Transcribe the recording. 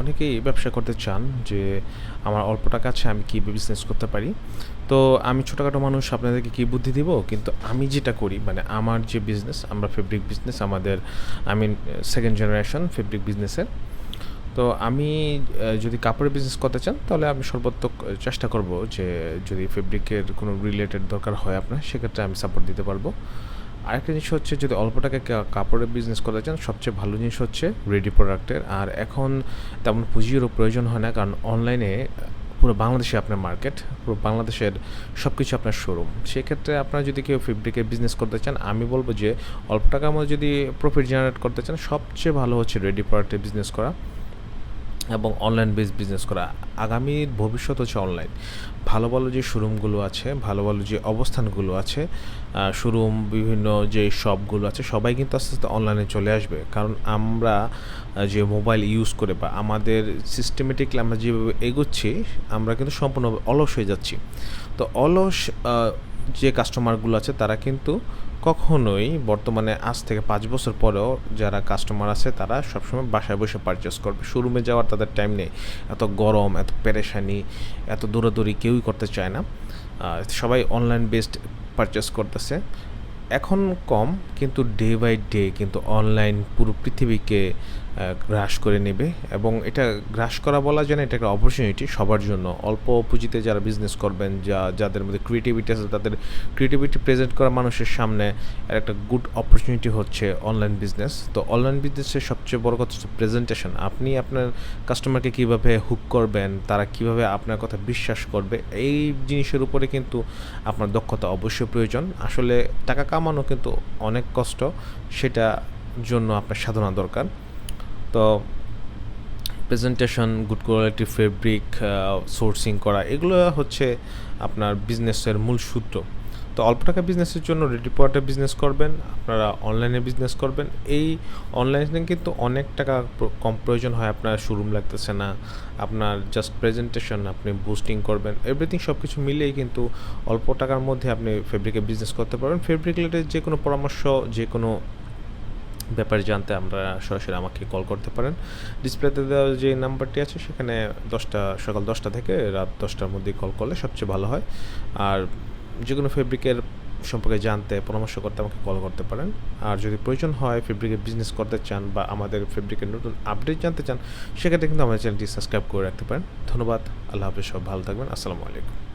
অনেকেই ব্যবসা করতে চান যে আমার অল্প টাকা আছে, আমি কী বিজনেস করতে পারি? তো আমি ছোটোখাটো মানুষ, আপনাদেরকে কী বুদ্ধি দিব? কিন্তু আমি যেটা করি মানে আমার যে বিজনেস আমরা ফেব্রিক বিজনেস আমাদের I mean second generation fabric বিজনেসের তো আমি যদি কাপড়ের বিজনেস করতে চান, তাহলে আমি সর্বাত্মক চেষ্টা করব যে যদি ফেব্রিকের কোনো রিলেটেড দরকার হয় আপনার, সেক্ষেত্রে আমি সাপোর্ট দিতে পারব। আরেকটা জিনিস হচ্ছে যদি অল্প টাকায় কাপড়ের বিজনেস করতে চান, সবচেয়ে ভালো জিনিস হচ্ছে রেডি প্রোডাক্টের আর এখন তেমন পুঁজিরও প্রয়োজন হয় না, কারণ অনলাইনে পুরো বাংলাদেশে আপনার মার্কেট পুরো বাংলাদেশের সব কিছু আপনার শোরুম সেক্ষেত্রে আপনারা যদি কেউ ফেব্রিকের বিজনেস করতে চান, আমি বলব যে অল্প টাকার মধ্যে যদি প্রফিট জেনারেট করতে চান, সবচেয়ে ভালো হচ্ছে রেডি প্রোডাক্টের বিজনেস করা। এবং অনলাইন বেস বিজনেস করা। আগামী ভবিষ্যৎ হচ্ছে অনলাইন ভালো ভালো যে শোরুমগুলো আছে, ভালো ভালো যে অবস্থানগুলো আছে শোরুম বিভিন্ন যে শপগুলো আছে, সবাই কিন্তু আস্তে আস্তে অনলাইনে চলে আসবে। কারণ আমরা যে মোবাইল ইউজ করে বা আমাদের সিস্টেমেটিকলি আমরা যেভাবে এগোচ্ছি, আমরা কিন্তু সম্পূর্ণভাবে অলস হয়ে যাচ্ছি। তো অলস যে কাস্টমারগুলো আছে, তারা কিন্তু কখনোই বর্তমানে আজ থেকে পাঁচ বছর পরেও যারা কাস্টমার আছে, তারা সবসময় বাসায় বসে পারচেস করবে। শোরুমে যাওয়ার তাদের টাইম নেই। এত গরম, এত পেরেশানি, এত দৌড়াদৌড়ি কেউই করতে চায় না। সবাই অনলাইন বেসড পারচেস করতেছে। এখন কম, কিন্তু ডে বাই ডে কিন্তু অনলাইন পুরো পৃথিবীকে গ্রাস করে নেবে এবং এটা গ্রাস করা বলা যায় না এটা একটা অপরচুনিটি সবার জন্য। অল্প পুঁজিতে যারা বিজনেস করবেন, যা, যাদের মধ্যে ক্রিয়েটিভিটি আছে, তাদের ক্রিয়েটিভিটি প্রেজেন্ট করা মানুষের সামনে এর একটা গুড অপরচুনিটি হচ্ছে অনলাইন বিজনেস তো অনলাইন বিজনেসের সবচেয়ে বড় কথা হচ্ছে প্রেজেন্টেশন আপনি আপনার কাস্টমারকে কীভাবে হুক করবেন, তারা কীভাবে আপনার কথা বিশ্বাস করবে, এই জিনিসের উপরে কিন্তু আপনার দক্ষতা অবশ্যই প্রয়োজন। আসলে টাকা কামানো কিন্তু অনেক কষ্ট, সেটা জন্য আপনার সাধনা দরকার। তো presentation good quality fabric sourcing করা, এগুলো হচ্ছে আপনার বিজনেসের মূল সূত্র। তো অল্প টাকা বিজনেসের জন্য রেডি প্রোডাক্টের বিজনেস করবেন, আপনারা অনলাইনে বিজনেস করবেন। এই অনলাইনে কিন্তু অনেক টাকা কম প্রয়োজন হয়, আপনার শোরুম লাগতেছে না, আপনার জাস্ট প্রেজেন্টেশন আপনি বুস্টিং করবেন এভরিথিং সব কিছু মিলেই কিন্তু অল্প টাকার মধ্যে আপনি ফেব্রিকের বিজনেস করতে পারবেন। ফেব্রিক রিলেটেড যে কোনো পরামর্শ, যে কোনো ব্যাপারে জানতে আমরা সরাসরি আমাকে কল করতে পারেন। ডিসপ্লেতে দেওয়া যে নাম্বারটি আছে, সেখানে দশটা, সকাল দশটা থেকে রাত দশটার মধ্যে কল করলে সবচেয়ে ভালো হয়। আর যে কোনো ফেব্রিকের সম্পর্কে জানতে, পরামর্শ করতে আমাকে কল করতে পারেন। আর যদি প্রয়োজন হয় ফেব্রিকের বিজনেস করতে চান বা আমাদের ফেব্রিকের নতুন আপডেট জানতে চান, সেক্ষেত্রে কিন্তু আমাদের চ্যানেলটি সাবস্ক্রাইব করে রাখতে পারেন। ধন্যবাদ, আল্লাহ হাফিজ সব ভালো থাকবেন, আসসালামু আলাইকুম।